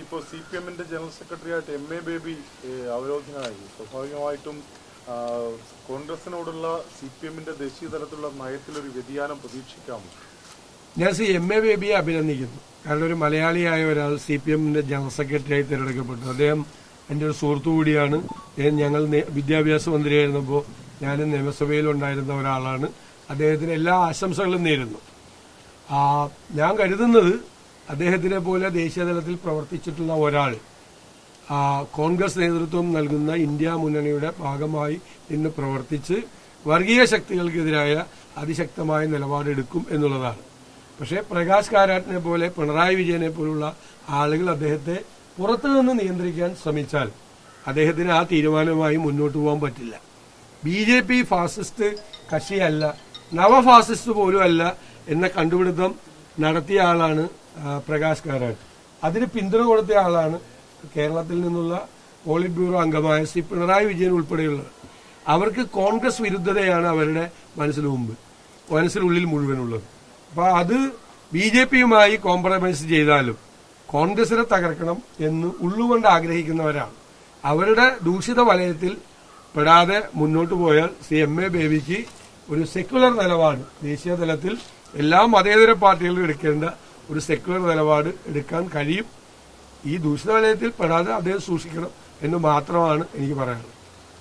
ഇപ്പോൾ C P എമ്മിന്റെ general secretary ആയിട്ട് എം എ ബേബി അവരോധനായി. സ്വാഭാവികമായിട്ടും കോൺഗ്രസിനോടുള്ള സി പി എമ്മിന്റെ ദേശീയ തലത്തിലുള്ള നയത്തിലൊരു വ്യതിയാനം പ്രതീക്ഷിക്കാമോ ഞാൻ സി എം എ ബേബിയെ അഭിനന്ദിക്കുന്നു. കാരണം ഒരു മലയാളിയായ ഒരാൾ സി പി എമ്മിന്റെ ജനറൽ സെക്രട്ടറിയായി തിരഞ്ഞെടുക്കപ്പെട്ടു. അദ്ദേഹം എന്റെ ഒരു സുഹൃത്തു കൂടിയാണ്. ഞങ്ങൾ വിദ്യാഭ്യാസ മന്ത്രിയായിരുന്നപ്പോൾ ഞാൻ നിയമസഭയിൽ ഉണ്ടായിരുന്ന ഒരാളാണ്. അദ്ദേഹത്തിന് എല്ലാ ആശംസകളും നേരുന്നു. ഞാൻ കരുതുന്നത് അദ്ദേഹത്തിനെ പോലെ ദേശീയതലത്തിൽ പ്രവർത്തിച്ചിട്ടുള്ള ഒരാൾ കോൺഗ്രസ് നേതൃത്വം നൽകുന്ന ഇന്ത്യ മുന്നണിയുടെ ഭാഗമായി നിന്ന് പ്രവർത്തിച്ച് വർഗീയ ശക്തികൾക്കെതിരായ അതിശക്തമായ നിലപാടെടുക്കും എന്നുള്ളതാണ്. പക്ഷേ പ്രകാശ് കാരാട്ടിനെ പോലെ പിണറായി വിജയനെ പോലുള്ള ആളുകൾ അദ്ദേഹത്തെ പുറത്തുനിന്ന് നിയന്ത്രിക്കാൻ ശ്രമിച്ചാൽ അദ്ദേഹത്തിന് ആ തീരുമാനമായി മുന്നോട്ട് പോകാൻ പറ്റില്ല. ബി ജെ പി ഫാസിസ്റ്റ് കക്ഷിയല്ല നവഫാസിസ്റ്റ് പോലും അല്ല എന്ന കണ്ടുപിടുത്തം നടത്തിയ ആളാണ് പ്രകാശ് കാരാട്ട് അതിന് പിന്തുണ കൊടുത്ത ആളാണ് കേരളത്തിൽ നിന്നുള്ള പോളിറ്റ് ബ്യൂറോ അംഗമായ ശ്രീ പിണറായി വിജയൻ ഉൾപ്പെടെയുള്ളവർ. അവർക്ക് കോൺഗ്രസ് വിരുദ്ധതയാണ് അവരുടെ മനസ്സിന് മുമ്പ് മനസ്സിനുള്ളിൽ മുഴുവനുള്ളത്. അപ്പോൾ അത് ബി ജെ പിയുമായി കോംപ്രമൈസ് ചെയ്താലും കോൺഗ്രസിനെ തകർക്കണം എന്ന് ഉള്ളുകൊണ്ട് ആഗ്രഹിക്കുന്നവരാണ്. അവരുടെ ദൂഷിത വലയത്തിൽ പെടാതെ മുന്നോട്ട് പോയാൽ സി എം എ ബേബിക്ക് ഒരു സെക്യുലർ നിലപാട് ദേശീയ തലത്തിൽ എല്ലാ മതേതര പാർട്ടികളും എടുക്കേണ്ട ഒരു സെക്യുലർ നിലപാട് എടുക്കാൻ കഴിയും. ഈ ദൂഷിത വലയത്തിൽ പെടാതെ അദ്ദേഹം സൂക്ഷിക്കണം എന്ന് മാത്രമാണ് എനിക്ക് പറയാനുള്ളത്.